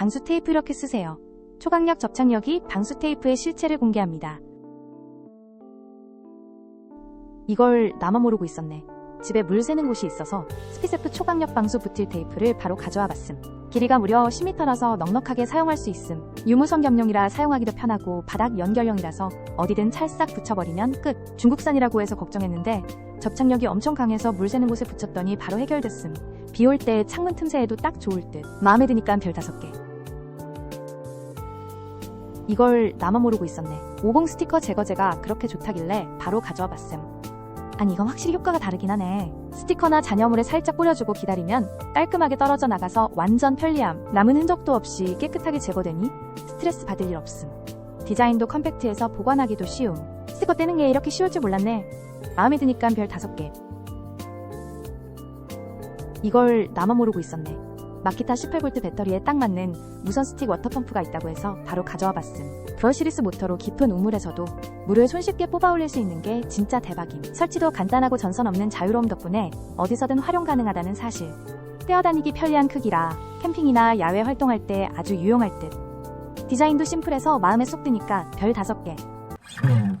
방수 테이프 이렇게 쓰세요. 초강력 접착력이 방수 테이프의 실체를 공개합니다. 이걸 나만 모르고 있었네. 집에 물 새는 곳이 있어서 스피세프 초강력 방수 부틸 테이프를 바로 가져와 봤음. 길이가 무려 10m라서 넉넉하게 사용할 수 있음. 유무선 겸용이라 사용하기도 편하고 바닥 연결형이라서 어디든 찰싹 붙여버리면 끝. 중국산이라고 해서 걱정했는데 접착력이 엄청 강해서 물 새는 곳에 붙였더니 바로 해결됐음. 비 올 때 창문 틈새에도 딱 좋을 듯. 마음에 드니까 별 다섯 개. 이걸 나만 모르고 있었네. 50 스티커 제거제가 그렇게 좋다길래 바로 가져와 봤음. 아니 이건 확실히 효과가 다르긴 하네. 스티커나 잔여물에 살짝 뿌려주고 기다리면 깔끔하게 떨어져 나가서 완전 편리함. 남은 흔적도 없이 깨끗하게 제거되니 스트레스 받을 일 없음. 디자인도 컴팩트해서 보관하기도 쉬움. 스티커 떼는 게 이렇게 쉬울 줄 몰랐네. 마음에 드니까 별 다섯 개. 이걸 나만 모르고 있었네. 마키타 18V 배터리에 딱 맞는 무선 스틱 워터펌프가 있다고 해서 바로 가져와 봤음. 브러시리스 모터로 깊은 우물에서도 물을 손쉽게 뽑아 올릴 수 있는 게 진짜 대박임. 설치도 간단하고 전선 없는 자유로움 덕분에 어디서든 활용 가능하다는 사실. 떼어다니기 편리한 크기라 캠핑이나 야외 활동할 때 아주 유용할 듯. 디자인도 심플해서 마음에 쏙 드니까 별 다섯 개. 음,